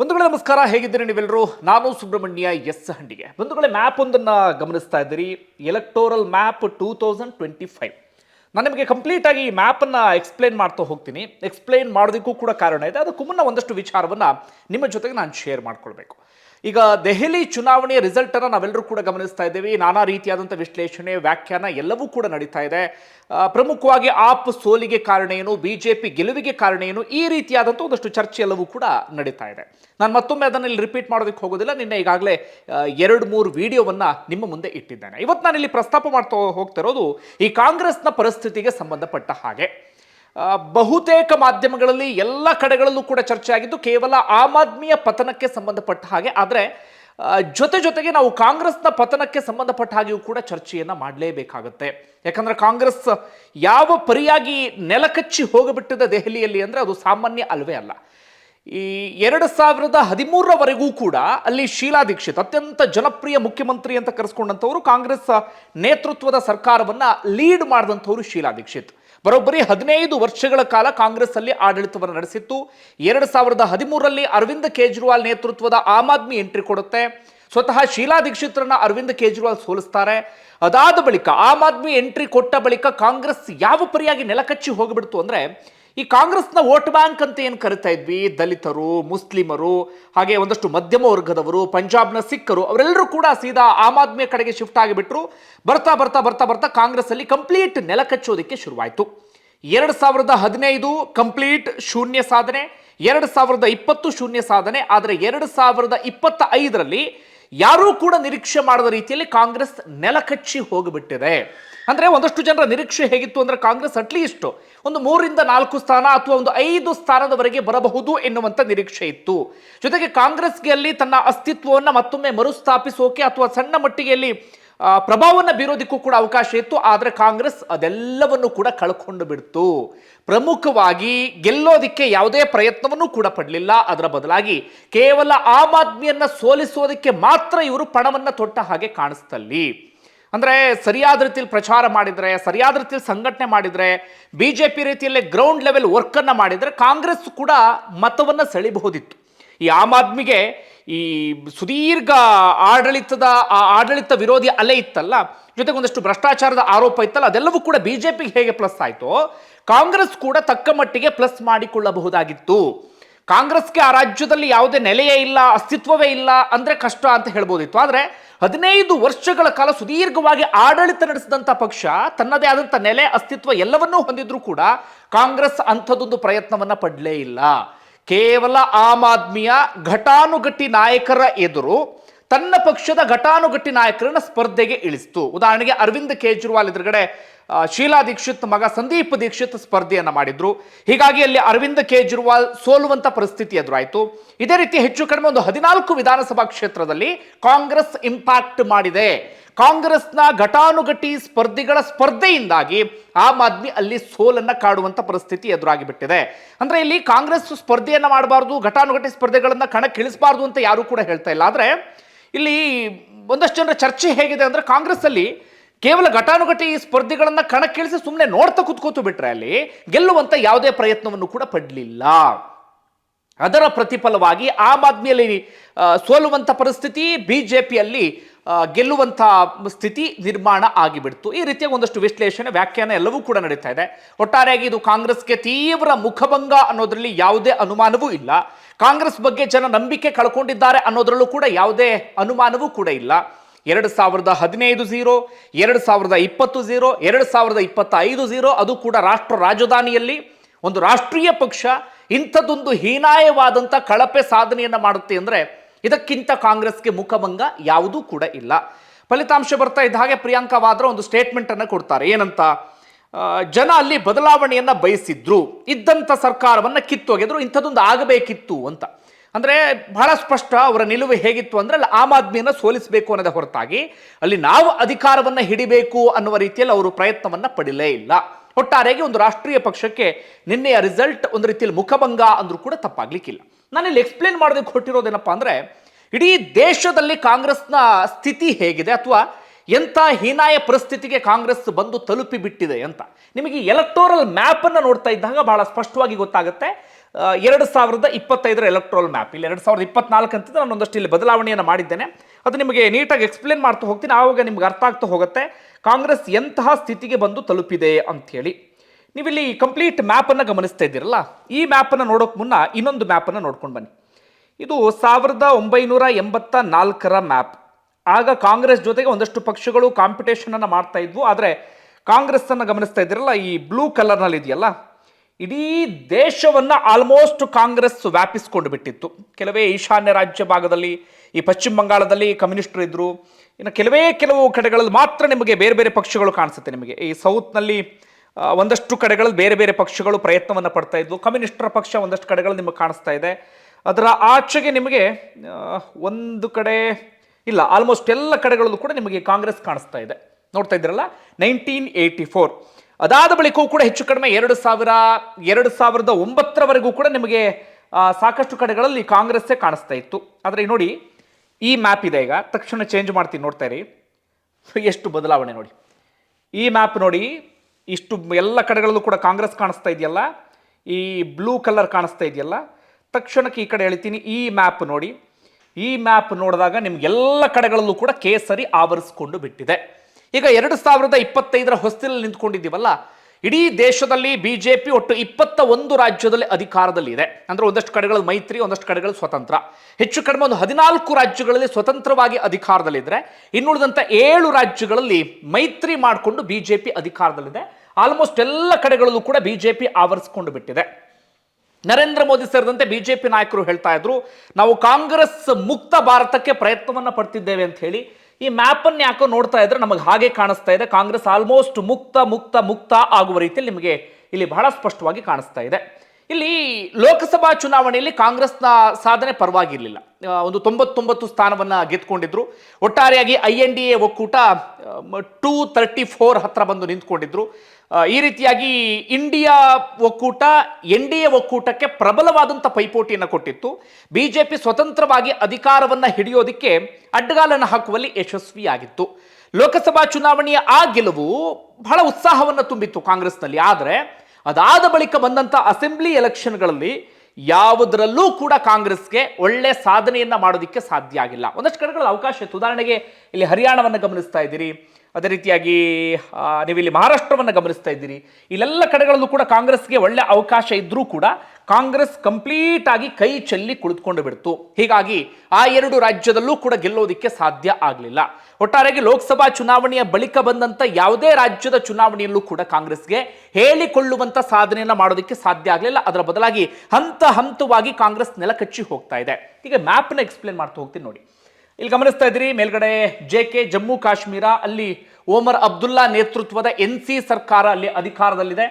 ಬಂಧುಗಳೇ ನಮಸ್ಕಾರ, ಹೇಗಿದ್ದೀರಿ ನೀವೆಲ್ಲರೂ? ನಾನು ಸುಬ್ರಹ್ಮಣ್ಯ ಎಸ್ ಹಂಡಿಗೆ. ಬಂಧುಗಳೇ, ಮ್ಯಾಪ್ ಒಂದನ್ನು ಗಮನಿಸ್ತಾ ಇದ್ದೀರಿ. Electoral map two thousand twenty five. ನಾನು ನಿಮಗೆ ಕಂಪ್ಲೀಟ್ ಆಗಿ ಈ ಮ್ಯಾಪನ್ನು ಎಕ್ಸ್ಪ್ಲೇನ್ ಮಾಡ್ತಾ ಹೋಗ್ತೀನಿ. ಎಕ್ಸ್ಪ್ಲೇನ್ ಮಾಡೋದಕ್ಕೂ ಕೂಡ ಕಾರಣ ಇದೆ. ಅದಕ್ಕೂ ಮುನ್ನ ಒಂದಷ್ಟು ವಿಚಾರವನ್ನು ನಿಮ್ಮ ಜೊತೆಗೆ ನಾನು ಶೇರ್ ಮಾಡ್ಕೊಳ್ಬೇಕು. ಈಗ ದೆಹಲಿ ಚುನಾವಣೆಯ ರಿಸಲ್ಟ್ ಅನ್ನ ನಾವೆಲ್ಲರೂ ಕೂಡ ಗಮನಿಸ್ತಾ ಇದ್ದೀವಿ. ನಾನಾ ರೀತಿಯಾದಂಥ ವಿಶ್ಲೇಷಣೆ, ವ್ಯಾಖ್ಯಾನ ಎಲ್ಲವೂ ಕೂಡ ನಡೀತಾ ಇದೆ. ಪ್ರಮುಖವಾಗಿ ಆಪ್ ಸೋಲಿಗೆ ಕಾರಣ ಏನು, ಬಿಜೆಪಿ ಗೆಲುವಿಗೆ ಕಾರಣ ಏನು, ಈ ರೀತಿಯಾದಂಥ ಒಂದಷ್ಟು ಚರ್ಚೆ ಎಲ್ಲವೂ ಕೂಡ ನಡೀತಾ ಇದೆ. ನಾನು ಮತ್ತೊಮ್ಮೆ ಅದನ್ನು ಇಲ್ಲಿ ರಿಪೀಟ್ ಮಾಡೋದಕ್ಕೆ ಹೋಗೋದಿಲ್ಲ. ನಿನ್ನೆ ಈಗಾಗಲೇ ಎರಡು ಮೂರು ವಿಡಿಯೋವನ್ನ ನಿಮ್ಮ ಮುಂದೆ ಇಟ್ಟಿದ್ದೇನೆ. ಇವತ್ತು ನಾನು ಇಲ್ಲಿ ಪ್ರಸ್ತಾಪ ಮಾಡ್ತಾ ಹೋಗ್ತಿರೋದು ಈ ಕಾಂಗ್ರೆಸ್ನ ಪರಿಸ್ಥಿತಿಗೆ ಸಂಬಂಧಪಟ್ಟ ಹಾಗೆ. ಬಹುತೇಕ ಮಾಧ್ಯಮಗಳಲ್ಲಿ ಎಲ್ಲ ಕಡೆಗಳಲ್ಲೂ ಕೂಡ ಚರ್ಚೆ ಆಗಿದ್ದು ಕೇವಲ ಆಮ್ ಆದ್ಮಿಯ ಪತನಕ್ಕೆ ಸಂಬಂಧಪಟ್ಟ ಹಾಗೆ. ಆದರೆ ಜೊತೆ ಜೊತೆಗೆ ನಾವು ಕಾಂಗ್ರೆಸ್ನ ಪತನಕ್ಕೆ ಸಂಬಂಧಪಟ್ಟ ಹಾಗೆಯೂ ಕೂಡ ಚರ್ಚೆಯನ್ನು ಮಾಡಲೇಬೇಕಾಗುತ್ತೆ. ಯಾಕಂದರೆ ಕಾಂಗ್ರೆಸ್ ಯಾವ ಪರಿಯಾಗಿ ನೆಲಕಚ್ಚಿ ಹೋಗಿಬಿಟ್ಟಿದೆ ದೆಹಲಿಯಲ್ಲಿ ಅಂದರೆ ಅದು ಸಾಮಾನ್ಯ ಅಲ್ವೇ ಅಲ್ಲ. ಈ ಎರಡು ಸಾವಿರದ ಹದಿಮೂರರವರೆಗೂ ಕೂಡ ಅಲ್ಲಿ ಶೀಲಾ ದೀಕ್ಷಿತ್ ಅತ್ಯಂತ ಜನಪ್ರಿಯ ಮುಖ್ಯಮಂತ್ರಿ ಅಂತ ಕರೆಸ್ಕೊಂಡಂಥವ್ರು ಕಾಂಗ್ರೆಸ್ ನೇತೃತ್ವದ ಸರ್ಕಾರವನ್ನು ಲೀಡ್ ಮಾಡಿದಂಥವ್ರು ಶೀಲಾ ದೀಕ್ಷಿತ್. ಬರೋಬ್ಬರಿ ಹದಿನೈದು ವರ್ಷಗಳ ಕಾಲ ಕಾಂಗ್ರೆಸ್ ಅಲ್ಲಿ ಆಡಳಿತವನ್ನು ನಡೆಸಿತ್ತು. ಎರಡು ಸಾವಿರದ ಹದಿಮೂರರಲ್ಲಿ ಅರವಿಂದ್ ಕೇಜ್ರಿವಾಲ್ ನೇತೃತ್ವದ ಆಮ್ ಆದ್ಮಿ ಎಂಟ್ರಿ ಕೊಡುತ್ತೆ. ಸ್ವತಃ ಶೀಲಾ ದೀಕ್ಷಿತ್ರನ್ನ ಅರವಿಂದ್ ಕೇಜ್ರಿವಾಲ್ ಸೋಲಿಸ್ತಾರೆ. ಅದಾದ ಬಳಿಕ ಆಮ್ ಆದ್ಮಿ ಎಂಟ್ರಿ ಕೊಟ್ಟ ಬಳಿಕ ಕಾಂಗ್ರೆಸ್ ಯಾವ ಪರಿಯಾಗಿ ನೆಲಕಚ್ಚಿ ಹೋಗಿಬಿಡ್ತು ಅಂದ್ರೆ ಈ ಕಾಂಗ್ರೆಸ್ನ ವೋಟ್ ಬ್ಯಾಂಕ್ ಅಂತ ಏನು ಕರಿತಾ ಇದ್ವಿ? ದಲಿತರು, ಮುಸ್ಲಿಮರು, ಹಾಗೆ ಒಂದಷ್ಟು ಮಧ್ಯಮ ವರ್ಗದವರು, ಪಂಜಾಬ್ನ ಸಿಖ್ಖರು, ಅವರೆಲ್ಲರೂ ಕೂಡ ಸೀದಾ ಆಮ್ ಆದ್ಮಿಯ ಕಡೆಗೆ ಶಿಫ್ಟ್ ಆಗಿಬಿಟ್ರು. ಬರ್ತಾ ಬರ್ತಾ ಬರ್ತಾ ಬರ್ತಾ ಕಾಂಗ್ರೆಸ್ ಅಲ್ಲಿ ಕಂಪ್ಲೀಟ್ ನೆಲಕಚ್ಚೋದಕ್ಕೆ ಶುರುವಾಯಿತು. ಎರಡು ಸಾವಿರದ ಹದಿನೈದು ಕಂಪ್ಲೀಟ್ ಶೂನ್ಯ ಸಾಧನೆ, ಎರಡು ಸಾವಿರದ ಇಪ್ಪತ್ತು ಶೂನ್ಯ ಸಾಧನೆ, ಆದರೆ ಎರಡು ಸಾವಿರದ ಇಪ್ಪತ್ತ ಐದರಲ್ಲಿ ಯಾರೂ ಕೂಡ ನಿರೀಕ್ಷೆ ಮಾಡದ ರೀತಿಯಲ್ಲಿ ಕಾಂಗ್ರೆಸ್ ನೆಲಕಚ್ಚಿ ಹೋಗಿಬಿಟ್ಟಿದೆ. ಅಂದ್ರೆ ಒಂದಷ್ಟು ಜನರ ನಿರೀಕ್ಷೆ ಹೇಗಿತ್ತು ಅಂದ್ರೆ ಕಾಂಗ್ರೆಸ್ ಅಟ್ಲೀಸ್ಟ್ ಒಂದು ಮೂರಿಂದ ನಾಲ್ಕು ಸ್ಥಾನ ಅಥವಾ ಒಂದು ಐದು ಸ್ಥಾನದವರೆಗೆ ಬರಬಹುದು ಎನ್ನುವಂತ ನಿರೀಕ್ಷೆ ಇತ್ತು. ಜೊತೆಗೆ ಕಾಂಗ್ರೆಸ್ಗೆ ಅಲ್ಲಿ ತನ್ನ ಅಸ್ತಿತ್ವವನ್ನು ಮತ್ತೊಮ್ಮೆ ಮರುಸ್ಥಾಪಿಸೋಕೆ ಅಥವಾ ಸಣ್ಣ ಮಟ್ಟಿಗೆ ಅಲ್ಲಿ ಆ, ಪ್ರಭಾವವನ್ನು ಬೀರೋದಕ್ಕೂ ಕೂಡ ಅವಕಾಶ ಇತ್ತು, ಆದರೆ ಕಾಂಗ್ರೆಸ್ ಅದೆಲ್ಲವನ್ನು ಕೂಡ ಕಳ್ಕೊಂಡು ಬಿಡ್ತು. ಪ್ರಮುಖವಾಗಿ ಗೆಲ್ಲೋದಕ್ಕೆ ಯಾವುದೇ ಪ್ರಯತ್ನವನ್ನು ಕೂಡ ಪಡಲಿಲ್ಲ. ಅದರ ಬದಲಾಗಿ ಕೇವಲ ಆಮ್ ಆದ್ಮಿಯನ್ನು ಸೋಲಿಸೋದಕ್ಕೆ ಮಾತ್ರ ಇವರು ಪಣವನ್ನು ತೊಟ್ಟ ಹಾಗೆ ಕಾಣಿಸ್ತಲ್ಲಿ. ಅಂದರೆ ಸರಿಯಾದ ರೀತಿಯಲ್ಲಿ ಪ್ರಚಾರ ಮಾಡಿದರೆ, ಸರಿಯಾದ ರೀತಿಯಲ್ಲಿ ಸಂಘಟನೆ ಮಾಡಿದರೆ ಬಿ ಜೆ ಪಿ ರೀತಿಯಲ್ಲಿ ಗ್ರೌಂಡ್ ಲೆವೆಲ್ ವರ್ಕನ್ನು ಮಾಡಿದರೆ ಮಾಡಿದ್ರೆ ಕಾಂಗ್ರೆಸ್ ಕೂಡ ಮತವನ್ನು ಸೆಳಿಬಹುದಿತ್ತು. ಈ ಆಮ್ ಆದ್ಮಿಗೆ ಈ ಸುದೀರ್ಘ ಆಡಳಿತದ, ಆ ಆಡಳಿತ ವಿರೋಧಿ ಅಲೆ ಇತ್ತಲ್ಲ, ಜೊತೆಗೆ ಒಂದಷ್ಟು ಭ್ರಷ್ಟಾಚಾರದ ಆರೋಪ ಇತ್ತಲ್ಲ, ಅದೆಲ್ಲವೂ ಕೂಡ ಬಿಜೆಪಿಗೆ ಹೇಗೆ ಪ್ಲಸ್ ಆಯಿತು? ಕಾಂಗ್ರೆಸ್ ಕೂಡ ತಕ್ಕ ಮಟ್ಟಿಗೆ ಪ್ಲಸ್ ಮಾಡಿಕೊಳ್ಳಬಹುದಾಗಿತ್ತು. ಕಾಂಗ್ರೆಸ್ಗೆ ಆ ರಾಜ್ಯದಲ್ಲಿ ಯಾವುದೇ ನೆಲೆಯೇ ಇಲ್ಲ, ಅಸ್ತಿತ್ವವೇ ಇಲ್ಲ ಅಂದರೆ ಕಷ್ಟ ಅಂತ ಹೇಳ್ಬೋದಿತ್ತು. ಆದರೆ ಹದಿನೈದು ವರ್ಷಗಳ ಕಾಲ ಸುದೀರ್ಘವಾಗಿ ಆಡಳಿತ ನಡೆಸಿದಂಥ ಪಕ್ಷ, ತನ್ನದೇ ಆದಂಥ ನೆಲೆ, ಅಸ್ತಿತ್ವ ಎಲ್ಲವನ್ನೂ ಹೊಂದಿದ್ರೂ ಕೂಡ ಕಾಂಗ್ರೆಸ್ ಅಂಥದ್ದೊಂದು ಪ್ರಯತ್ನವನ್ನು ಪಡಲೇ ಇಲ್ಲ. ಕೇವಲ ಆಮ್ ಆದ್ಮಿಯ ಘಟಾನುಘಟಿ ನಾಯಕರ ಎದುರು ತನ್ನ ಪಕ್ಷದ ಘಟಾನುಘಟಿ ನಾಯಕರನ್ನ ಸ್ಪರ್ಧೆಗೆ ಇಳಿಸಿತು. ಉದಾಹರಣೆಗೆ ಅರವಿಂದ್ ಕೇಜ್ರಿವಾಲ್ ಎದುರುಗಡೆ ಶೀಲಾ ದೀಕ್ಷಿತ್ ಮಗ ಸಂದೀಪ್ ದೀಕ್ಷಿತ್ ಸ್ಪರ್ಧೆಯನ್ನು ಮಾಡಿದ್ರು. ಹೀಗಾಗಿ ಅಲ್ಲಿ ಅರವಿಂದ್ ಕೇಜ್ರಿವಾಲ್ ಸೋಲುವಂತ ಪರಿಸ್ಥಿತಿ ಎದುರಾಯಿತು. ಇದೇ ರೀತಿ ಹೆಚ್ಚು ಕಡಿಮೆ ಒಂದು ಹದಿನಾಲ್ಕು ವಿಧಾನಸಭಾ ಕ್ಷೇತ್ರದಲ್ಲಿ ಕಾಂಗ್ರೆಸ್ ಇಂಪ್ಯಾಕ್ಟ್ ಮಾಡಿದೆ. ಕಾಂಗ್ರೆಸ್ನ ಘಟಾನುಘಟಿ ಸ್ಪರ್ಧಿಗಳ ಸ್ಪರ್ಧೆಯಿಂದಾಗಿ ಆಮ್ ಆದ್ಮಿ ಅಲ್ಲಿ ಸೋಲನ್ನ ಕಾಡುವಂತ ಪರಿಸ್ಥಿತಿ ಎದುರಾಗಿ ಬಿಟ್ಟಿದೆ ಅಂದ್ರೆ ಇಲ್ಲಿ ಕಾಂಗ್ರೆಸ್ ಸ್ಪರ್ಧೆಯನ್ನ ಮಾಡಬಾರ್ದು, ಘಟಾನುಘಟಿ ಸ್ಪರ್ಧೆಗಳನ್ನ ಕಣಕ್ಕಿಳಿಸಬಾರ್ದು ಅಂತ ಯಾರು ಕೂಡ ಹೇಳ್ತಾ ಇಲ್ಲ. ಆದ್ರೆ ಇಲ್ಲಿ ಒಂದಷ್ಟು ಜನರ ಚರ್ಚೆ ಹೇಗಿದೆ ಅಂದ್ರೆ ಕಾಂಗ್ರೆಸ್ ಅಲ್ಲಿ ಕೇವಲ ಘಟಾನುಘಟಿ ಸ್ಪರ್ಧಿಗಳನ್ನ ಕಣಕ್ಕಿಳಿಸಿ ಸುಮ್ಮನೆ ನೋಡ್ತಾ ಕುತ್ಕೋತು ಬಿಟ್ರೆ ಅಲ್ಲಿ ಗೆಲ್ಲುವಂತ ಯಾವುದೇ ಪ್ರಯತ್ನವನ್ನು ಕೂಡ ಪಡಲಿಲ್ಲ. ಅದರ ಪ್ರತಿಫಲವಾಗಿ ಆಮ್ ಆದ್ಮಿಯಲ್ಲಿ ಸೋಲುವಂತ ಪರಿಸ್ಥಿತಿ ಪಿಯಲ್ಲಿ ಗೆಲ್ಲುವಂತ ಸ್ಥಿತಿ ನಿರ್ಮಾಣ ಆಗಿಬಿಡ್ತು. ಈ ರೀತಿಯ ಒಂದಷ್ಟು ವಿಶ್ಲೇಷಣೆ, ವ್ಯಾಖ್ಯಾನ ಎಲ್ಲವೂ ಕೂಡ ನಡೀತಾ ಇದೆ. ಒಟ್ಟಾರೆಯಾಗಿ ಇದು ಕಾಂಗ್ರೆಸ್ಗೆ ತೀವ್ರ ಮುಖಭಂಗ ಅನ್ನೋದರಲ್ಲಿ ಯಾವುದೇ ಅನುಮಾನವೂ ಇಲ್ಲ. ಕಾಂಗ್ರೆಸ್ ಬಗ್ಗೆ ಜನ ನಂಬಿಕೆ ಕಳ್ಕೊಂಡಿದ್ದಾರೆ ಅನ್ನೋದರಲ್ಲೂ ಕೂಡ ಯಾವುದೇ ಅನುಮಾನವೂ ಕೂಡ ಇಲ್ಲ. ಎರಡು ಸಾವಿರದ ಹದಿನೈದು ಝೀರೋ ಎರಡು ಸಾವಿರದ ಇಪ್ಪತ್ತು ಝೀರೋ ಎರಡು ಸಾವಿರದ ಇಪ್ಪತ್ತೈದು ಝೀರೋ ಅದು ಕೂಡ ರಾಷ್ಟ್ರ ರಾಜಧಾನಿಯಲ್ಲಿ ಒಂದು ರಾಷ್ಟ್ರೀಯ ಪಕ್ಷ ಇಂಥದ್ದೊಂದು ಹೀನಾಯವಾದಂಥ ಕಳಪೆ ಸಾಧನೆಯನ್ನು ಮಾಡುತ್ತೆ ಅಂದರೆ ಇದಕ್ಕಿಂತ ಕಾಂಗ್ರೆಸ್ಗೆ ಮುಖಭಂಗ ಯಾವುದೂ ಕೂಡ ಇಲ್ಲ. ಫಲಿತಾಂಶ ಬರ್ತಾ ಇದ್ದ ಹಾಗೆ ಪ್ರಿಯಾಂಕಾ ವಾದ್ರಾ ಒಂದು ಸ್ಟೇಟ್ಮೆಂಟನ್ನು ಕೊಡ್ತಾರೆ. ಏನಂತ? ಜನ ಅಲ್ಲಿ ಬದಲಾವಣೆಯನ್ನು ಬಯಸಿದ್ರು, ಇದ್ದಂಥ ಸರ್ಕಾರವನ್ನು ಕಿತ್ತೊಗೆದ್ರು, ಇಂಥದ್ದೊಂದು ಆಗಬೇಕಿತ್ತು ಅಂತ. ಅಂದ್ರೆ ಬಹಳ ಸ್ಪಷ್ಟ ಅವರ ನಿಲುವು ಹೇಗಿತ್ತು ಅಂದರೆ ಅಲ್ಲಿ ಆಮ್ ಆದ್ಮಿಯನ್ನು ಸೋಲಿಸಬೇಕು ಅನ್ನೋದೇ ಹೊರತಾಗಿ ಅಲ್ಲಿ ನಾವು ಅಧಿಕಾರವನ್ನು ಹಿಡಿಬೇಕು ಅನ್ನುವ ರೀತಿಯಲ್ಲಿ ಅವರು ಪ್ರಯತ್ನವನ್ನು ಪಡಿಲೇ ಇಲ್ಲ. ಒಟ್ಟಾರೆಯಾಗಿ ಒಂದು ರಾಷ್ಟ್ರೀಯ ಪಕ್ಷಕ್ಕೆ ನಿನ್ನೆಯ ರಿಸಲ್ಟ್ ಒಂದು ರೀತಿಯಲ್ಲಿ ಮುಖಭಂಗ ಅಂದರೂ ಕೂಡ ತಪ್ಪಾಗ್ಲಿಕ್ಕಿಲ್ಲ. ನಾನಿಲ್ಲಿ ಎಕ್ಸ್ಪ್ಲೇನ್ ಮಾಡೋದಕ್ಕೆ ಹೊಟ್ಟಿರೋದೇನಪ್ಪ ಅಂದರೆ, ಇಡೀ ದೇಶದಲ್ಲಿ ಕಾಂಗ್ರೆಸ್ನ ಸ್ಥಿತಿ ಹೇಗಿದೆ ಅಥವಾ ಎಂಥ ಹೀನಾಯ ಪರಿಸ್ಥಿತಿಗೆ ಕಾಂಗ್ರೆಸ್ ಬಂದು ತಲುಪಿ ಬಿಟ್ಟಿದೆ ಅಂತ. ನಿಮಗೆ ಎಲೆಕ್ಟೋರಲ್ ಮ್ಯಾಪನ್ನು ನೋಡ್ತಾ ಇದ್ದಾಗ ಬಹಳ ಸ್ಪಷ್ಟವಾಗಿ ಗೊತ್ತಾಗುತ್ತೆ. ಎರಡು ಸಾವಿರದ ಇಪ್ಪತ್ತೈದರ ಎಲೆಕ್ಟ್ರೋಲ್ ಮ್ಯಾಪ್ ಇಲ್ಲಿ ಎರಡು ಸಾವಿರದ ಇಪ್ಪತ್ನಾಲ್ಕು ಅಂತ ನಾನು ಒಂದಷ್ಟು ಇಲ್ಲಿ ಬದಲಾವಣೆಯನ್ನು ಮಾಡಿದ್ದೇನೆ. ಅದು ನಿಮಗೆ ನೀಟಾಗಿ ಎಕ್ಸ್ಪ್ಲೇನ್ ಮಾಡ್ತಾ ಹೋಗ್ತೀನಿ. ಆವಾಗ ನಿಮ್ಗೆ ಅರ್ಥ ಆಗ್ತಾ ಹೋಗುತ್ತೆ. ಕಾಂಗ್ರೆಸ್ ಎಂತಹ ಸ್ಥಿತಿಗೆ ಬಂದು ತಲುಪಿದೆ ಅಂಥೇಳಿ. ನೀವಿಲ್ಲಿ ಕಂಪ್ಲೀಟ್ ಮ್ಯಾಪನ್ನು ಗಮನಿಸ್ತಾ ಇದ್ದೀರಲ್ಲ? ಈ ಮ್ಯಾಪನ್ನು ನೋಡೋಕೆ ಮುನ್ನ ಇನ್ನೊಂದು ಮ್ಯಾಪನ್ನು ನೋಡ್ಕೊಂಡು ಬನ್ನಿ. ಇದು ಸಾವಿರದ ಒಂಬೈನೂರ ಎಂಬತ್ತ ನಾಲ್ಕರ ಮ್ಯಾಪ್ ಆಗ ಕಾಂಗ್ರೆಸ್ ಜೊತೆಗೆ ಒಂದಷ್ಟು ಪಕ್ಷಗಳು ಕಾಂಪಿಟೇಷನನ್ನು ಮಾಡ್ತಾ ಇದ್ವು. ಆದರೆ ಕಾಂಗ್ರೆಸ್ಸನ್ನು ಗಮನಿಸ್ತಾ ಇದ್ದೀರಲ್ಲ, ಈ ಬ್ಲೂ ಕಲರ್ನಲ್ಲಿ ಇದೆಯಲ್ಲ ಇಡೀ ದೇಶವನ್ನು ಆಲ್ಮೋಸ್ಟ್ ಕಾಂಗ್ರೆಸ್ ವ್ಯಾಪಿಸ್ಕೊಂಡು ಬಿಟ್ಟಿತ್ತು. ಕೆಲವೇ ಈಶಾನ್ಯ ರಾಜ್ಯ ಭಾಗದಲ್ಲಿ, ಈ ಪಶ್ಚಿಮ ಬಂಗಾಳದಲ್ಲಿ ಕಮ್ಯುನಿಸ್ಟರು ಇದ್ದರು ಇನ್ನು ಕೆಲವೇ ಕೆಲವು ಕಡೆಗಳಲ್ಲಿ ಮಾತ್ರ ನಿಮಗೆ ಬೇರೆ ಬೇರೆ ಪಕ್ಷಗಳು ಕಾಣಿಸುತ್ತೆ ನಿಮಗೆ. ಈ ಸೌತ್ನಲ್ಲಿ ಒಂದಷ್ಟು ಕಡೆಗಳಲ್ಲಿ ಬೇರೆ ಬೇರೆ ಪಕ್ಷಗಳು ಪ್ರಯತ್ನವನ್ನು ಪಡ್ತಾ ಇದ್ವು. ಕಮ್ಯುನಿಸ್ಟರ ಪಕ್ಷ ಒಂದಷ್ಟು ಕಡೆಗಳಲ್ಲಿ ನಿಮಗೆ ಕಾಣಿಸ್ತಾ ಇದೆ. ಅದರ ಆಚೆಗೆ ನಿಮಗೆ ಒಂದು ಕಡೆ ಇಲ್ಲ ಆಲ್ಮೋಸ್ಟ್ ಎಲ್ಲ ಕಡೆಗಳಲ್ಲೂ ಕೂಡ ನಿಮಗೆ ಕಾಂಗ್ರೆಸ್ ಕಾಣಿಸ್ತಾ ಇದೆ. ನೋಡ್ತಾ ಇದ್ದೀರಲ್ಲ ನೈನ್ಟೀನ್ ಏಯ್ಟಿ ಫೋರ್ ಅದಾದ ಬಳಿಕವೂ ಕೂಡ ಹೆಚ್ಚು ಕಡಿಮೆ ಎರಡು ಸಾವಿರ, ಎರಡು ಸಾವಿರದ ಒಂಬತ್ತರವರೆಗೂ ಕೂಡ ನಿಮಗೆ ಸಾಕಷ್ಟು ಕಡೆಗಳಲ್ಲಿ ಕಾಂಗ್ರೆಸ್ಸೇ ಕಾಣಿಸ್ತಾ ಇತ್ತು. ಆದರೆ ನೋಡಿ, ಈ ಮ್ಯಾಪ್ ಇದೆ ಈಗ. ತಕ್ಷಣ ಚೇಂಜ್ ಮಾಡ್ತೀನಿ ನೋಡ್ತಾ ಇರಿ. ಎಷ್ಟು ಬದಲಾವಣೆ ನೋಡಿ. ಈ ಮ್ಯಾಪ್ ನೋಡಿ, ಇಷ್ಟು ಎಲ್ಲ ಕಡೆಗಳಲ್ಲೂ ಕೂಡ ಕಾಂಗ್ರೆಸ್ ಕಾಣಿಸ್ತಾ ಇದೆಯಲ್ಲ? ಈ ಬ್ಲೂ ಕಲರ್ ಕಾಣಿಸ್ತಾ ಇದೆಯಲ್ಲ? ತಕ್ಷಣಕ್ಕೆ ಈ ಕಡೆ ಹೇಳ್ತೀನಿ, ಈ ಮ್ಯಾಪ್ ನೋಡಿ. ಈ ಮ್ಯಾಪ್ ನೋಡಿದಾಗ ನಿಮ್ಗೆಲ್ಲ ಕಡೆಗಳಲ್ಲೂ ಕೂಡ ಕೇಸರಿ ಆವರಿಸ್ಕೊಂಡು ಬಿಟ್ಟಿದೆ. ಈಗ ಎರಡು ಸಾವಿರದ ಇಪ್ಪತ್ತೈದರ ಹೊಸ್ತಿಲಲ್ಲಿ ನಿಂತ್ಕೊಂಡಿದ್ದೀವಲ್ಲ? ಇಡೀ ದೇಶದಲ್ಲಿ ಬಿ ಜೆ ಪಿ ಒಟ್ಟು ಇಪ್ಪತ್ತ ಒಂದು ರಾಜ್ಯದಲ್ಲಿ ಅಧಿಕಾರದಲ್ಲಿ ಇದೆ. ಅಂದ್ರೆ ಒಂದಷ್ಟು ಕಡೆಗಳಲ್ಲಿ ಮೈತ್ರಿ, ಒಂದಷ್ಟು ಕಡೆಗಳು ಸ್ವತಂತ್ರ. ಹೆಚ್ಚು ಕಡಿಮೆ ಒಂದು ಹದಿನಾಲ್ಕು ರಾಜ್ಯಗಳಲ್ಲಿ ಸ್ವತಂತ್ರವಾಗಿ ಅಧಿಕಾರದಲ್ಲಿದ್ದರೆ ಇನ್ನುಳಿದಂಥ ಏಳು ರಾಜ್ಯಗಳಲ್ಲಿ ಮೈತ್ರಿ ಮಾಡಿಕೊಂಡು ಪಿ ಅಧಿಕಾರದಲ್ಲಿದೆ. ಆಲ್ಮೋಸ್ಟ್ ಎಲ್ಲ ಕಡೆಗಳಲ್ಲೂ ಕೂಡ ಬಿ ಜೆ ಪಿ ಆವರಿಸ್ಕೊಂಡು ಬಿಟ್ಟಿದೆ. ನರೇಂದ್ರ ಮೋದಿ ಸೇರಿದಂತೆ ಬಿ ಜೆ ಪಿ ನಾಯಕರು ಹೇಳ್ತಾ ಇದ್ರು, ನಾವು ಕಾಂಗ್ರೆಸ್ ಮುಕ್ತ ಭಾರತಕ್ಕೆ ಪ್ರಯತ್ನವನ್ನು ಪಡ್ತಿದ್ದೇವೆ ಅಂತ ಹೇಳಿ ಈ ಮ್ಯಾಪನ್ನು ಯಾಕೋ ನೋಡ್ತಾ ಇದ್ರೆ ನಮಗೆ ಹಾಗೆ ಕಾಣಿಸ್ತಾ ಇದೆ. ಕಾಂಗ್ರೆಸ್ ಆಲ್ಮೋಸ್ಟ್ ಮುಕ್ತ ಮುಕ್ತ ಮುಕ್ತ ಆಗುವ ರೀತಿಯಲ್ಲಿ ನಿಮಗೆ ಇಲ್ಲಿ ಬಹಳ ಸ್ಪಷ್ಟವಾಗಿ ಕಾಣಿಸ್ತಾ ಇದೆ. ಇಲ್ಲಿ ಲೋಕಸಭಾ ಚುನಾವಣೆಯಲ್ಲಿ ಕಾಂಗ್ರೆಸ್ನ ಸಾಧನೆ ಪರವಾಗಿರಲಿಲ್ಲ. ಒಂದು ತೊಂಬತ್ತೊಂಬತ್ತು ಸ್ಥಾನವನ್ನು ಗೆದ್ಕೊಂಡಿದ್ರು ಒಟ್ಟಾರೆಯಾಗಿ ಐ ಎನ್ ಡಿ ಎ ಒಕ್ಕೂಟ ಟೂ ತರ್ಟಿ ಫೋರ್ ಹತ್ರ ಬಂದು ನಿಂತ್ಕೊಂಡಿದ್ರು. ಈ ರೀತಿಯಾಗಿ ಇಂಡಿಯಾ ಒಕ್ಕೂಟ, ಎನ್ ಡಿ ಎ ಒಕ್ಕೂಟಕ್ಕೆ ಪ್ರಬಲವಾದಂಥ ಪೈಪೋಟಿಯನ್ನು ಕೊಟ್ಟಿತ್ತು. ಬಿ ಜೆ ಪಿ ಸ್ವತಂತ್ರವಾಗಿ ಅಧಿಕಾರವನ್ನು ಹಿಡಿಯೋದಕ್ಕೆ ಅಡ್ಡಗಾಲನ್ನು ಹಾಕುವಲ್ಲಿ ಯಶಸ್ವಿಯಾಗಿತ್ತು. ಲೋಕಸಭಾ ಚುನಾವಣೆಯ ಆ ಗೆಲುವು ಬಹಳ ಉತ್ಸಾಹವನ್ನು ತುಂಬಿತ್ತು ಕಾಂಗ್ರೆಸ್ನಲ್ಲಿ. ಆದರೆ ಅದಾದ ಬಳಿಕ ಬಂದಂಥ ಅಸೆಂಬ್ಲಿ ಎಲೆಕ್ಷನ್ಗಳಲ್ಲಿ ಯಾವುದರಲ್ಲೂ ಕೂಡ ಕಾಂಗ್ರೆಸ್ಗೆ ಒಳ್ಳೆ ಸಾಧನೆಯನ್ನ ಮಾಡೋದಕ್ಕೆ ಸಾಧ್ಯ ಆಗಿಲ್ಲ. ಒಂದಷ್ಟು ಕಡೆಗಳಲ್ಲಿ ಅವಕಾಶ ಇತ್ತು. ಉದಾಹರಣೆಗೆ ಇಲ್ಲಿ ಹರಿಯಾಣವನ್ನು ಗಮನಿಸ್ತಾ ಇದ್ದೀರಿ. ಅದೇ ರೀತಿಯಾಗಿ ನೀವಿಲ್ಲಿ ಮಹಾರಾಷ್ಟ್ರವನ್ನು ಗಮನಿಸ್ತಾ ಇದ್ದೀರಿ. ಇಲ್ಲೆಲ್ಲ ಕಡೆಗಳಲ್ಲೂ ಕೂಡ ಕಾಂಗ್ರೆಸ್ಗೆ ಒಳ್ಳೆ ಅವಕಾಶ ಇದ್ದರೂ ಕೂಡ ಕಾಂಗ್ರೆಸ್ ಕಂಪ್ಲೀಟ್ ಆಗಿ ಕೈ ಚೆಲ್ಲಿ ಕುಳಿತುಕೊಂಡು ಬಿಡ್ತು. ಹೀಗಾಗಿ ಆ ಎರಡು ರಾಜ್ಯದಲ್ಲೂ ಕೂಡ ಗೆಲ್ಲೋದಕ್ಕೆ ಸಾಧ್ಯ ಆಗಲಿಲ್ಲ. ಒಟ್ಟಾರೆಗೆ ಲೋಕಸಭಾ ಚುನಾವಣೆಯ ಬಳಿಕ ಬಂದಂಥ ಯಾವುದೇ ರಾಜ್ಯದ ಚುನಾವಣೆಯಲ್ಲೂ ಕೂಡ ಕಾಂಗ್ರೆಸ್ಗೆ ಹೇಳಿಕೊಳ್ಳುವಂಥ ಸಾಧನೆಯನ್ನು ಮಾಡೋದಕ್ಕೆ ಸಾಧ್ಯ ಆಗಲಿಲ್ಲ. ಅದರ ಬದಲಾಗಿ ಹಂತ ಹಂತವಾಗಿ ಕಾಂಗ್ರೆಸ್ ನೆಲಕಚ್ಚಿ ಹೋಗ್ತಾ ಇದೆ. ಈಗ ಮ್ಯಾಪ್ನ ಎಕ್ಸ್ಪ್ಲೇನ್ ಮಾಡ್ತಾ ಹೋಗ್ತೀನಿ ನೋಡಿ. ಇಲ್ಲಿ ಗಮನಿಸ್ತಾ ಇದ್ದೀರಿ, ಮೇಲ್ಗಡೆ ಜೆ ಕೆ ಜಮ್ಮು ಕಾಶ್ಮೀರ, ಅಲ್ಲಿ ಓಮರ್ ಅಬ್ದುಲ್ಲಾ ನೇತೃತ್ವದ ಎನ್ ಸಿ ಸರ್ಕಾರ ಅಲ್ಲಿ ಅಧಿಕಾರದಲ್ಲಿದೆ.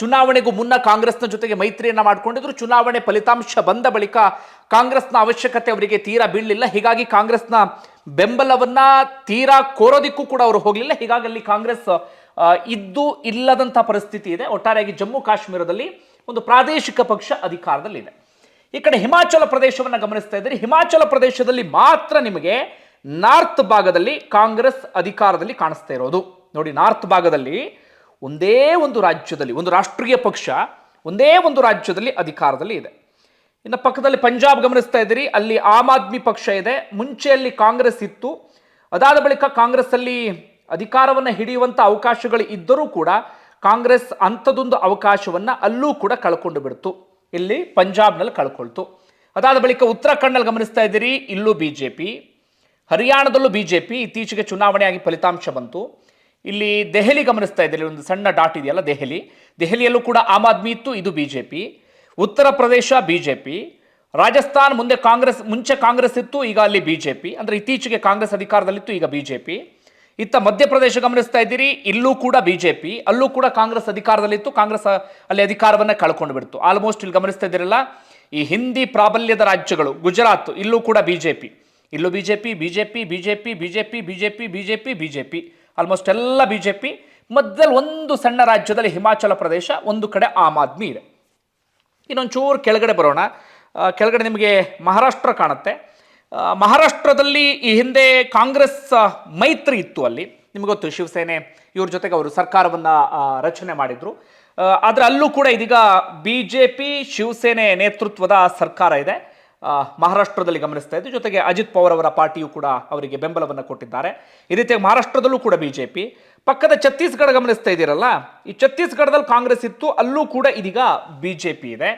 ಚುನಾವಣೆಗೂ ಮುನ್ನ ಕಾಂಗ್ರೆಸ್ನ ಜೊತೆಗೆ ಮೈತ್ರಿಯನ್ನ ಮಾಡಿಕೊಂಡಿದ್ರು. ಚುನಾವಣೆ ಫಲಿತಾಂಶ ಬಂದ ಬಳಿಕ ಕಾಂಗ್ರೆಸ್ನ ಅವಶ್ಯಕತೆ ಅವರಿಗೆ ತೀರಾ ಬೀಳಲಿಲ್ಲ. ಹೀಗಾಗಿ ಕಾಂಗ್ರೆಸ್ನ ಬೆಂಬಲವನ್ನ ತೀರಾ ಕೋರೋದಿಕ್ಕೂ ಕೂಡ ಅವರು ಹೋಗಲಿಲ್ಲ. ಹೀಗಾಗಿ ಅಲ್ಲಿ ಕಾಂಗ್ರೆಸ್ ಇದ್ದು ಇಲ್ಲದಂತಹ ಪರಿಸ್ಥಿತಿ ಇದೆ. ಒಟ್ಟಾರೆಯಾಗಿ ಜಮ್ಮು ಕಾಶ್ಮೀರದಲ್ಲಿ ಒಂದು ಪ್ರಾದೇಶಿಕ ಪಕ್ಷ ಅಧಿಕಾರದಲ್ಲಿದೆ. ಈ ಕಡೆ ಹಿಮಾಚಲ ಪ್ರದೇಶವನ್ನು ಗಮನಿಸ್ತಾ ಇದ್ದೀರಿ. ಹಿಮಾಚಲ ಪ್ರದೇಶದಲ್ಲಿ ಮಾತ್ರ ನಿಮಗೆ ನಾರ್ತ್ ಭಾಗದಲ್ಲಿ ಕಾಂಗ್ರೆಸ್ ಅಧಿಕಾರದಲ್ಲಿ ಕಾಣಿಸ್ತಾ ಇರೋದು. ನೋಡಿ, ನಾರ್ತ್ ಭಾಗದಲ್ಲಿ ಒಂದೇ ಒಂದು ರಾಜ್ಯದಲ್ಲಿ, ಒಂದು ರಾಷ್ಟ್ರೀಯ ಪಕ್ಷ ಒಂದೇ ಒಂದು ರಾಜ್ಯದಲ್ಲಿ ಅಧಿಕಾರದಲ್ಲಿ ಇದೆ. ಇನ್ನು ಪಕ್ಕದಲ್ಲಿ ಪಂಜಾಬ್ ಗಮನಿಸ್ತಾ ಇದ್ದೀರಿ. ಅಲ್ಲಿ ಆಮ್ ಆದ್ಮಿ ಪಕ್ಷ ಇದೆ. ಮುಂಚೆಯಲ್ಲಿ ಕಾಂಗ್ರೆಸ್ ಇತ್ತು. ಅದಾದ ಬಳಿಕ ಕಾಂಗ್ರೆಸ್ ಅಲ್ಲಿ ಅಧಿಕಾರವನ್ನು ಹಿಡಿಯುವಂಥ ಅವಕಾಶಗಳು ಇದ್ದರೂ ಕೂಡ ಕಾಂಗ್ರೆಸ್ ಅಂಥದೊಂದು ಅವಕಾಶವನ್ನು ಅಲ್ಲೂ ಕೂಡ ಕಳ್ಕೊಂಡು ಬಿಡ್ತು. ಇಲ್ಲಿ ಪಂಜಾಬ್ನಲ್ಲಿ ಕಳ್ಕೊಳ್ತು. ಅದಾದ ಬಳಿಕ ಉತ್ತರಾಖಂಡಲ್ಲಿ ಗಮನಿಸ್ತಾ ಇದ್ದೀರಿ, ಇಲ್ಲೂ ಬಿ ಜೆ ಪಿ ಹರಿಯಾಣದಲ್ಲೂ ಬಿ ಜೆ ಪಿ ಇತ್ತೀಚೆಗೆ ಚುನಾವಣೆಯಾಗಿ ಫಲಿತಾಂಶ ಬಂತು. ಇಲ್ಲಿ ದೆಹಲಿ ಗಮನಿಸ್ತಾ ಇದ್ದೀರಿ, ಒಂದು ಸಣ್ಣ ಡಾಟ್ ಇದೆಯಲ್ಲ, ದೆಹಲಿ. ದೆಹಲಿಯಲ್ಲೂ ಕೂಡ ಆಮ್ ಆದ್ಮಿ ಇತ್ತು, ಇದು B J P Uttar Pradesh B J P Rajasthan ಮುಂದೆ ಕಾಂಗ್ರೆಸ್, ಮುಂಚೆ ಕಾಂಗ್ರೆಸ್ ಇತ್ತು, ಈಗ ಅಲ್ಲಿ ಬಿ ಜೆ ಪಿ ಅಂದರೆ ಇತ್ತೀಚೆಗೆ ಕಾಂಗ್ರೆಸ್ ಅಧಿಕಾರದಲ್ಲಿತ್ತು, ಈಗ ಬಿಜೆಪಿ. ಇತ್ತ ಮಧ್ಯಪ್ರದೇಶ ಗಮನಿಸ್ತಾ ಇದ್ದೀರಿ ಇಲ್ಲೂ ಕೂಡ ಬಿಜೆಪಿ ಅಲ್ಲೂ ಕೂಡ ಕಾಂಗ್ರೆಸ್ ಅಧಿಕಾರದಲ್ಲಿತ್ತು ಕಾಂಗ್ರೆಸ್ ಅಲ್ಲಿ ಅಧಿಕಾರವನ್ನ ಕಳ್ಕೊಂಡು ಬಿಡ್ತು ಆಲ್ಮೋಸ್ಟ್ ಇಲ್ಲಿ ಗಮನಿಸ್ತಾ ಇದ್ದೀರಲ್ಲ ಈ ಹಿಂದಿ ಪ್ರಾಬಲ್ಯದ ರಾಜ್ಯಗಳು ಗುಜರಾತ್ ಇಲ್ಲೂ ಕೂಡ ಬಿಜೆಪಿ ಇಲ್ಲೂ BJP BJP BJP BJP BJP BJP BJP almost ಎಲ್ಲ ಬಿಜೆಪಿ ಮಧ್ಯದಲ್ಲಿ ಒಂದು ಸಣ್ಣ ರಾಜ್ಯದಲ್ಲಿ ಹಿಮಾಚಲ ಪ್ರದೇಶ ಒಂದು ಕಡೆ ಆಮ್ ಆದ್ಮಿ ಇದೆ ಇನ್ನೊಂದು ಚೂರು ಕೆಳಗಡೆ ಬರೋಣ ಕೆಳಗಡೆ ನಿಮಗೆ ಮಹಾರಾಷ್ಟ್ರ ಕಾಣುತ್ತೆ ಮಹಾರಾಷ್ಟ್ರದಲ್ಲಿ ಈ ಹಿಂದೆ ಕಾಂಗ್ರೆಸ್ ಮೈತ್ರಿ ಇತ್ತು ಅಲ್ಲಿ. ನಿಮ್ಗೆ ಗೊತ್ತು, ಶಿವಸೇನೆ ಇವ್ರ ಜೊತೆಗೆ ಅವರು ಸರ್ಕಾರವನ್ನು ರಚನೆ ಮಾಡಿದ್ರು. ಆದರೆ ಅಲ್ಲೂ ಕೂಡ ಇದೀಗ ಬಿ ಜೆ ಪಿ ಶಿವಸೇನೆ ನೇತೃತ್ವದ ಸರ್ಕಾರ ಇದೆ. ಮಹಾರಾಷ್ಟ್ರದಲ್ಲಿ ಗಮನಿಸ್ತಾ ಇದ್ದು, ಜೊತೆಗೆ ಅಜಿತ್ ಪವಾರ್ ಅವರ ಪಾರ್ಟಿಯು ಕೂಡ ಅವರಿಗೆ ಬೆಂಬಲವನ್ನು ಕೊಟ್ಟಿದ್ದಾರೆ. ಈ ರೀತಿಯಾಗಿ ಮಹಾರಾಷ್ಟ್ರದಲ್ಲೂ ಕೂಡ ಬಿಜೆಪಿ. ಪಕ್ಕದ ಛತ್ತೀಸ್ಗಢ ಗಮನಿಸ್ತಾ ಇದ್ದೀರಲ್ಲ, ಈ ಛತ್ತೀಸ್ಗಢದಲ್ಲಿ ಕಾಂಗ್ರೆಸ್ ಇತ್ತು, ಅಲ್ಲೂ ಕೂಡ ಇದೀಗ ಬಿಜೆಪಿ ಇದೆ.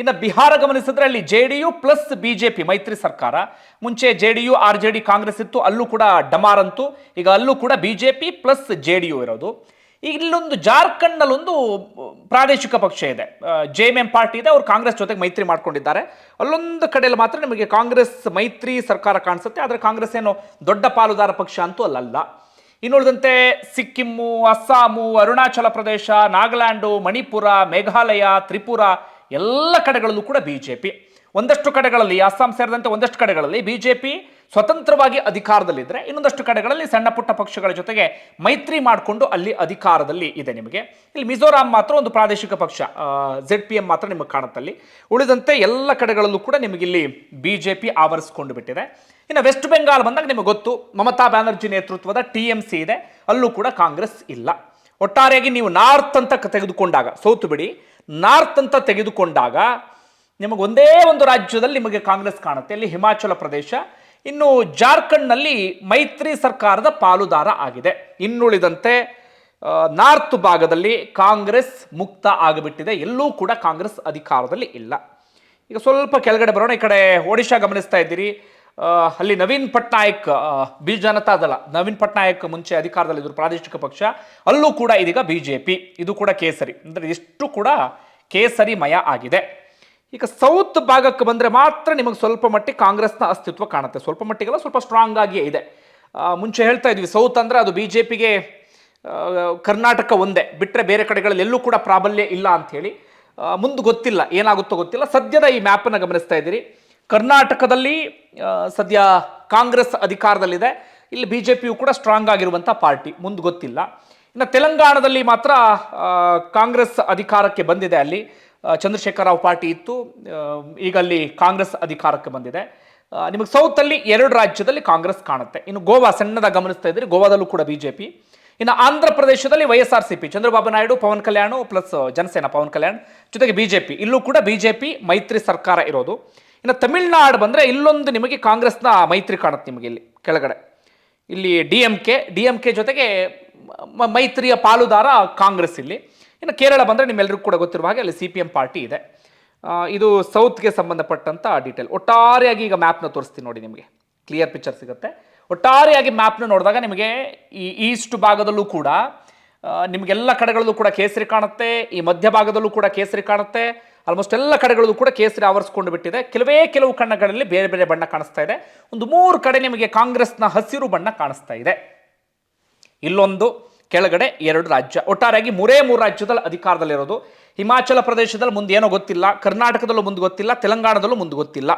ಇನ್ನು ಬಿಹಾರ ಗಮನಿಸಿದ್ರೆ ಅಲ್ಲಿ J D U plus BJP ಮೈತ್ರಿ ಸರ್ಕಾರ. ಮುಂಚೆ J D U, R J D, Congress ಇತ್ತು, ಅಲ್ಲೂ ಕೂಡ ಡಮಾರ್ ಅಂತು ಈಗ ಅಲ್ಲೂ ಕೂಡ BJP plus J D U ಇರೋದು. ಇಲ್ಲೊಂದು ಜಾರ್ಖಂಡ್ನಲ್ಲೊಂದು ಪ್ರಾದೇಶಿಕ ಪಕ್ಷ ಇದೆ. ಜೆ ಎಂ ಎಂ ಪಾರ್ಟಿ ಇದೆ, ಅವರು ಕಾಂಗ್ರೆಸ್ ಜೊತೆಗೆ ಮೈತ್ರಿ ಮಾಡ್ಕೊಂಡಿದ್ದಾರೆ. ಅಲ್ಲೊಂದು ಕಡೆಯಲ್ಲಿ ಮಾತ್ರ ನಿಮಗೆ ಕಾಂಗ್ರೆಸ್ ಮೈತ್ರಿ ಸರ್ಕಾರ ಕಾಣಿಸುತ್ತೆ, ಆದರೆ ಕಾಂಗ್ರೆಸ್ ಏನು ದೊಡ್ಡ ಪಾಲುದಾರ ಪಕ್ಷ ಅಂತೂ ಅಲ್ಲಲ್ಲ. ಇನ್ನುಳಿದಂತೆ ಸಿಕ್ಕಿಮ್ಮು ಅಸ್ಸಾಮು, ಅರುಣಾಚಲ ಪ್ರದೇಶ, ನಾಗಾಲ್ಯಾಂಡು, ಮಣಿಪುರ, ಮೇಘಾಲಯ, ತ್ರಿಪುರ ಎಲ್ಲ ಕಡೆಗಳಲ್ಲೂ ಕೂಡ ಬಿಜೆಪಿ. ಒಂದಷ್ಟು ಕಡೆಗಳಲ್ಲಿ, ಅಸ್ಸಾಂ ಸೇರಿದಂತೆ ಒಂದಷ್ಟು ಕಡೆಗಳಲ್ಲಿ ಬಿಜೆಪಿ ಸ್ವತಂತ್ರವಾಗಿ ಅಧಿಕಾರದಲ್ಲಿದ್ದರೆ ಇನ್ನೊಂದಷ್ಟು ಕಡೆಗಳಲ್ಲಿ ಸಣ್ಣ ಪುಟ್ಟ ಪಕ್ಷಗಳ ಜೊತೆಗೆ ಮೈತ್ರಿ ಮಾಡಿಕೊಂಡು ಅಲ್ಲಿ ಅಧಿಕಾರದಲ್ಲಿ ಇದೆ ನಿಮಗೆ. ಇಲ್ಲಿ ಮಿಜೋರಾಂ ಮಾತ್ರ ಒಂದು ಪ್ರಾದೇಶಿಕ ಪಕ್ಷ ಜೆಡ್ ಪಿ ಎಂ ಮಾತ್ರ ನಿಮಗೆ ಕಾಣುತ್ತಲ್ಲಿ. ಉಳಿದಂತೆ ಎಲ್ಲ ಕಡೆಗಳಲ್ಲೂ ಕೂಡ ನಿಮಗಿಲ್ಲಿ ಬಿಜೆಪಿ ಆವರಿಸಿಕೊಂಡು ಬಿಟ್ಟಿದೆ. ಇನ್ನು ವೆಸ್ಟ್ ಬೆಂಗಾಲ್ ಬಂದಾಗ ನಿಮಗೆ ಗೊತ್ತು, ಮಮತಾ ಬ್ಯಾನರ್ಜಿ ನೇತೃತ್ವದ ಟಿ ಎಂ ಸಿ ಇದೆ, ಅಲ್ಲೂ ಕೂಡ ಕಾಂಗ್ರೆಸ್ ಇಲ್ಲ. ಒಟ್ಟಾರೆಯಾಗಿ ನೀವು ನಾರ್ತ್ ಅಂತ ತೆಗೆದುಕೊಂಡಾಗ ಸೋತು ಬಿಡಿ. ನಾರ್ತ್ ಅಂತ ತೆಗೆದುಕೊಂಡಾಗ ನಿಮಗೆ ಒಂದೇ ರಾಜ್ಯದಲ್ಲಿ ನಿಮಗೆ ಕಾಂಗ್ರೆಸ್ ಕಾಣುತ್ತೆ. ಅಲ್ಲಿ ಹಿಮಾಚಲ ಪ್ರದೇಶ, ಇನ್ನು ಜಾರ್ಖಂಡ್ನಲ್ಲಿ ಮೈತ್ರಿ ಸರ್ಕಾರದ ಪಾಲುದಾರ ಆಗಿದೆ. ಇನ್ನುಳಿದಂತೆ ನಾರ್ತ್ ಭಾಗದಲ್ಲಿ ಕಾಂಗ್ರೆಸ್ ಮುಕ್ತ ಆಗಿಬಿಟ್ಟಿದೆ. ಎಲ್ಲೂ ಕೂಡ ಕಾಂಗ್ರೆಸ್ ಅಧಿಕಾರದಲ್ಲಿ ಇಲ್ಲ. ಈಗ ಸ್ವಲ್ಪ ಕೆಳಗಡೆ ಬರೋಣ. ಈ ಕಡೆ ಒಡಿಶಾ ಗಮನಿಸ್ತಾ ಇದ್ದೀರಿ. ಅಲ್ಲಿ ನವೀನ್ ಪಟ್ನಾಯಕ್ ಬಿ ಜನತಾ ದಳ ನವೀನ್ ಪಟ್ನಾಯಕ್ ಮುಂಚೆ ಅಧಿಕಾರದಲ್ಲಿದ್ದರು ಪ್ರಾದೇಶಿಕ ಪಕ್ಷ. ಅಲ್ಲೂ ಕೂಡ ಇದೀಗ ಬಿಜೆಪಿ ಇದು ಕೂಡ ಕೇಸರಿ. ಅಂದರೆ ಇಷ್ಟು ಕೂಡ ಕೇಸರಿ ಮಯ ಆಗಿದೆ. ಈಗ ಸೌತ್ ಭಾಗಕ್ಕೆ ಬಂದರೆ ಮಾತ್ರ ನಿಮಗೆ ಸ್ವಲ್ಪ ಮಟ್ಟಿಗೆ ಕಾಂಗ್ರೆಸ್ನ ಅಸ್ತಿತ್ವ ಕಾಣುತ್ತೆ. ಸ್ವಲ್ಪ ಮಟ್ಟಿಗೆಲ್ಲ ಸ್ವಲ್ಪ ಸ್ಟ್ರಾಂಗ್ ಆಗಿಯೇ ಇದೆ. ಮುಂಚೆ ಹೇಳ್ತಾ ಇದ್ವಿ, ಸೌತ್ ಅಂದರೆ ಅದು ಬಿ ಜೆ ಪಿಗೆ ಕರ್ನಾಟಕ ಒಂದೇ. ಬಿಟ್ಟರೆ ಬೇರೆ ಕಡೆಗಳಲ್ಲಿ ಎಲ್ಲೂ ಕೂಡ ಪ್ರಾಬಲ್ಯ ಇಲ್ಲ ಅಂಥೇಳಿ ಮುಂದೆ ಗೊತ್ತಿಲ್ಲ. ಏನಾಗುತ್ತೋ ಗೊತ್ತಿಲ್ಲ. ಸದ್ಯದ ಈ ಮ್ಯಾಪನ್ನು ಗಮನಿಸ್ತಾ ಇದ್ದೀರಿ. ಕರ್ನಾಟಕದಲ್ಲಿ ಸದ್ಯ ಕಾಂಗ್ರೆಸ್ ಅಧಿಕಾರದಲ್ಲಿದೆ. ಇಲ್ಲಿ ಬಿ ಜೆ ಪಿಯು ಕೂಡ ಸ್ಟ್ರಾಂಗ್ ಆಗಿರುವಂಥ ಪಾರ್ಟಿ, ಮುಂದೆ ಗೊತ್ತಿಲ್ಲ. ಇನ್ನು ತೆಲಂಗಾಣದಲ್ಲಿ ಮಾತ್ರ ಕಾಂಗ್ರೆಸ್ ಅಧಿಕಾರಕ್ಕೆ ಬಂದಿದೆ ಅಲ್ಲಿ. ಚಂದ್ರಶೇಖರ ರಾವ್ ಪಾರ್ಟಿ ಇತ್ತು ಈಗ ಅಲ್ಲಿ ಕಾಂಗ್ರೆಸ್ ಅಧಿಕಾರಕ್ಕೆ ಬಂದಿದೆ. ನಿಮಗೆ ಸೌತಲ್ಲಿ ಎರಡು ರಾಜ್ಯದಲ್ಲಿ ಕಾಂಗ್ರೆಸ್ ಕಾಣುತ್ತೆ. ಇನ್ನು ಗೋವಾ, ಸಣ್ಣದಾಗಿ ಗಮನಿಸ್ತಾ ಇದ್ರಿ ಗೋವಾದಲ್ಲೂ ಕೂಡ ಬಿಜೆಪಿ. ಇನ್ನು ಆಂಧ್ರ ಪ್ರದೇಶದಲ್ಲಿ Y S R C P, Chandrababu Naidu, Pavan Kalyan, plus, Janasena, Pavan Kalyan ಜೊತೆಗೆ ಬಿಜೆಪಿ. ಇಲ್ಲೂ ಕೂಡ ಬಿಜೆಪಿ ಮೈತ್ರಿ ಸರ್ಕಾರ ಇರೋದು. ಇನ್ನು ತಮಿಳ್ನಾಡು ಬಂದರೆ ಇಲ್ಲೊಂದು ನಿಮಗೆ ಕಾಂಗ್ರೆಸ್ನ ಮೈತ್ರಿ ಕಾಣುತ್ತೆ ನಿಮಗೆ ಇಲ್ಲಿ ಕೆಳಗಡೆ. ಇಲ್ಲಿ D M K, D M K ಜೊತೆಗೆ ಮೈತ್ರಿಯ ಪಾಲುದಾರ ಕಾಂಗ್ರೆಸ್ ಇಲ್ಲಿ. ಇನ್ನು ಕೇರಳ ಬಂದರೆ ನಿಮ್ಮೆಲ್ಲರಿಗೂ ಕೂಡ ಗೊತ್ತಿರುವ ಹಾಗೆ ಅಲ್ಲಿ ಸಿ ಪಿ ಎಂ ಪಾರ್ಟಿ ಇದೆ. ಇದು ಸೌತ್ಗೆ ಸಂಬಂಧಪಟ್ಟಂಥ ಡೀಟೇಲ್ ಒಟ್ಟಾರೆಯಾಗಿ ಈಗ ಮ್ಯಾಪ್ನ ತೋರಿಸ್ತೀನಿ ನೋಡಿ ನಿಮಗೆ. ಕ್ಲಿಯರ್ ಪಿಕ್ಚರ್ ಸಿಗುತ್ತೆ. ಒಟ್ಟಾರೆಯಾಗಿ ಮ್ಯಾಪ್ನ ನೋಡಿದಾಗ ನಿಮಗೆ ಈ ಈಸ್ಟ್ ಭಾಗದಲ್ಲೂ ಕೂಡ ನಿಮಗೆಲ್ಲ ಕಡೆಗಳಲ್ಲೂ ಕೂಡ ಕೇಸರಿ ಕಾಣುತ್ತೆ, ಈ ಮಧ್ಯ ಭಾಗದಲ್ಲೂ ಕೂಡ ಕೇಸರಿ ಕಾಣುತ್ತೆ ಆಲ್ಮೋಸ್ಟ್ ಎಲ್ಲ ಕಡೆಗಳಲ್ಲೂ ಕೂಡ ಕೇಸರಿ ಆವರಿಸ್ಕೊಂಡು ಬಿಟ್ಟಿದೆ. ಕೆಲವೇ ಕೆಲವು ಕಣ್ಣಗಳಲ್ಲಿ ಬೇರೆ ಬೇರೆ ಬಣ್ಣ ಕಾಣಿಸ್ತಾ ಇದೆ. ಒಂದು ಮೂರು ಕಡೆ ನಿಮಗೆ ಕಾಂಗ್ರೆಸ್ನ ಹಸಿರು ಬಣ್ಣ ಕಾಣಿಸ್ತಾ ಇದೆ. ಇಲ್ಲೊಂದು, ಕೆಳಗಡೆ ಎರಡು ರಾಜ್ಯ. ಒಟ್ಟಾರೆಯಾಗಿ ಮೂರೇ ಮೂರು ರಾಜ್ಯದಲ್ಲಿ ಅಧಿಕಾರದಲ್ಲಿರೋದು. ಹಿಮಾಚಲ ಪ್ರದೇಶದಲ್ಲಿ ಮುಂದೆ ಗೊತ್ತಿಲ್ಲ. ಕರ್ನಾಟಕದಲ್ಲೂ ಮುಂದೆ ಗೊತ್ತಿಲ್ಲ. ತೆಲಂಗಾಣದಲ್ಲೂ ಮುಂದೆ ಗೊತ್ತಿಲ್ಲ.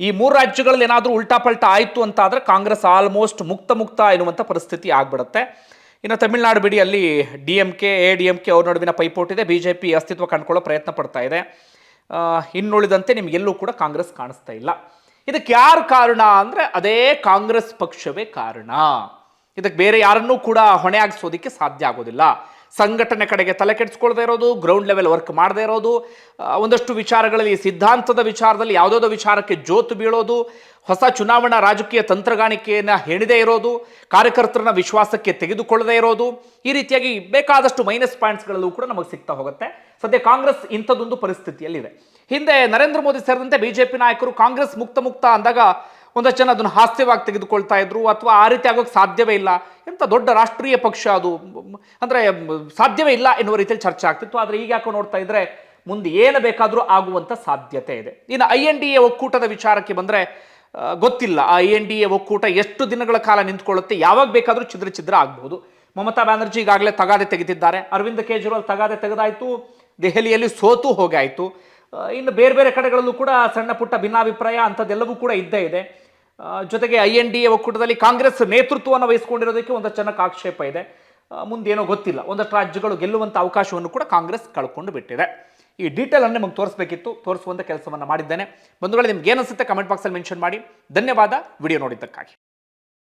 ಈ ಮೂರು ರಾಜ್ಯಗಳಲ್ಲಿ ಏನಾದರೂ ಉಲ್ಟಾ ಪಲ್ಟಾ ಆಯಿತು ಅಂತ ಆದರೆ ಕಾಂಗ್ರೆಸ್ ಆಲ್ಮೋಸ್ಟ್ ಮುಕ್ತ ಮುಕ್ತ ಎನ್ನುವಂಥ ಪರಿಸ್ಥಿತಿ ಆಗ್ಬಿಡುತ್ತೆ. ಇನ್ನು ತಮಿಳುನಾಡು ಬಿಡಿ ಅಲ್ಲಿ D M K, A D M K ಅವ್ರ ನಡುವಿನ ಪೈಪೋಟಿದೆ. ಬಿ ಜೆ ಪಿ ಅಸ್ತಿತ್ವ ಕಂಡುಕೊಳ್ಳೋ ಪ್ರಯತ್ನ ಪಡ್ತಾ ಇದೆ. ಇನ್ನುಳಿದಂತೆ ನಿಮಗೆಲ್ಲೂ ಕೂಡ ಕಾಂಗ್ರೆಸ್ ಕಾಣಿಸ್ತಾ ಇಲ್ಲ. ಇದಕ್ಕೆ ಯಾರು ಕಾರಣ ಅಂದರೆ ಅದೇ ಕಾಂಗ್ರೆಸ್ ಪಕ್ಷವೇ ಕಾರಣ. ಇದಕ್ಕೆ ಬೇರೆ ಯಾರನ್ನೂ ಕೂಡ ಹೊಣೆಯಾಗಿಸೋದಕ್ಕೆ ಸಾಧ್ಯ ಆಗೋದಿಲ್ಲ. ಸಂಘಟನೆ ಕಡೆಗೆ ತಲೆ ಕೆಡಿಸ್ಕೊಳ್ದೇ ಇರೋದು ಗ್ರೌಂಡ್ ಲೆವೆಲ್ ವರ್ಕ್ ಮಾಡದೇ ಇರೋದು ಒಂದಷ್ಟು ವಿಚಾರಗಳಲ್ಲಿ, ಸಿದ್ಧಾಂತದ ವಿಚಾರದಲ್ಲಿ ಯಾವುದೋ ವಿಚಾರಕ್ಕೆ ಜೋತು ಬೀಳೋದು, ಹೊಸ ಚುನಾವಣಾ ರಾಜಕೀಯ ತಂತ್ರಗಾಣಿಕೆಯನ್ನು ಹೇಳಿದೇ ಇರೋದು, ಕಾರ್ಯಕರ್ತರನ್ನ ವಿಶ್ವಾಸಕ್ಕೆ ತೆಗೆದುಕೊಳ್ಳದೇ ಇರೋದು, ಈ ರೀತಿಯಾಗಿ ಬೇಕಾದಷ್ಟು ಮೈನಸ್ ಪಾಯಿಂಟ್ಸ್ಗಳಲ್ಲೂ ಕೂಡ ನಮಗೆ ಸಿಗ್ತಾ ಹೋಗುತ್ತೆ. ಸದ್ಯ ಕಾಂಗ್ರೆಸ್ ಇಂಥದ್ದೊಂದು ಪರಿಸ್ಥಿತಿಯಲ್ಲಿದೆ. ಹಿಂದೆ ನರೇಂದ್ರ ಮೋದಿ ಸೇರಿದಂತೆ ಬಿಜೆಪಿ ನಾಯಕರು ಕಾಂಗ್ರೆಸ್ ಮುಕ್ತ ಮುಕ್ತ ಅಂದಾಗ ಒಂದಷ್ಟು ಜನ ಅದನ್ನು ಹಾಸ್ಯವಾಗಿ ತೆಗೆದುಕೊಳ್ತಾ ಇದ್ರು ಅಥವಾ ಆ ರೀತಿ ಆಗೋಕ್ಕೆ ಸಾಧ್ಯವೇ ಇಲ್ಲ. ಎಂಥ ದೊಡ್ಡ ರಾಷ್ಟ್ರೀಯ ಪಕ್ಷ ಅದು. ಅಂದರೆ ಸಾಧ್ಯವೇ ಇಲ್ಲ ಎನ್ನುವ ರೀತಿಯಲ್ಲಿ ಚರ್ಚೆ ಆಗ್ತಿತ್ತು. ಆದರೆ ಈಗ ಯಾಕೋ ನೋಡ್ತಾ ಇದ್ರೆ ಮುಂದೆ ಏನು ಬೇಕಾದರೂ ಆಗುವಂಥ ಸಾಧ್ಯತೆ ಇದೆ. ಇನ್ನು ಐ ಎನ್ ಡಿ ಎ ಒಕ್ಕೂಟದ ವಿಚಾರಕ್ಕೆ ಬಂದರೆ ಗೊತ್ತಿಲ್ಲ. ಆ ಐ ಎನ್ ಡಿ ಎ ಒಕ್ಕೂಟ ಎಷ್ಟು ದಿನಗಳ ಕಾಲ ನಿಂತ್ಕೊಳ್ಳುತ್ತೆ, ಯಾವಾಗ ಬೇಕಾದರೂ ಚಿದ್ರ ಚಿದ್ರ ಆಗ್ಬೋದು. ಮಮತಾ ಬ್ಯಾನರ್ಜಿ ಈಗಾಗಲೇ ತಗಾದೆ ತೆಗೆದಿದ್ದಾರೆ. ಅರವಿಂದ್ ಕೇಜ್ರಿವಾಲ್ ತಗಾದೆ ತೆಗೆದಾಯಿತು. ದೆಹಲಿಯಲ್ಲಿ ಸೋತು ಹೋಗಾಯಿತು. ಇನ್ನು ಬೇರೆ ಬೇರೆ ಕಡೆಗಳಲ್ಲೂ ಕೂಡ ಸಣ್ಣ ಪುಟ್ಟ ಭಿನ್ನಾಭಿಪ್ರಾಯ ಅಂಥದ್ದೆಲ್ಲವೂ ಕೂಡ ಇದ್ದೇ ಇದೆ. ಜೊತೆಗೆ ಐ ಎನ್ ಡಿ ಎ ಒಕ್ಕೂಟದಲ್ಲಿ ಕಾಂಗ್ರೆಸ್ ನೇತೃತ್ವವನ್ನು ವಹಿಸಿಕೊಂಡಿರೋದಕ್ಕೆ ಒಂದಷ್ಟು ಜನಕ್ಕೆ ಆಕ್ಷೇಪ ಇದೆ. ಮುಂದೇನೋ ಗೊತ್ತಿಲ್ಲ. ಒಂದಷ್ಟು ರಾಜ್ಯಗಳು ಗೆಲ್ಲುವಂಥ ಅವಕಾಶವನ್ನು ಕೂಡ ಕಾಂಗ್ರೆಸ್ ಕಳ್ಕೊಂಡು ಬಿಟ್ಟಿದೆ. ಈ ಡೀಟೇಲ್ ಅನ್ನು ನಿಮಗೆ ತೋರಿಸಬೇಕಿತ್ತು. ತೋರಿಸುವಂಥ ಕೆಲಸವನ್ನು ಮಾಡಿದ್ದೇನೆ. ಬಂಧುಗಳು, ನಿಮ್ಗೆ ಏನಿಸುತ್ತೆ ಕಮೆಂಟ್ ಬಾಕ್ಸಲ್ಲಿ ಮೆನ್ಷನ್ ಮಾಡಿ. ಧನ್ಯವಾದ. ವಿಡಿಯೋ ನೋಡಿದ್ದಕ್ಕಾಗಿ.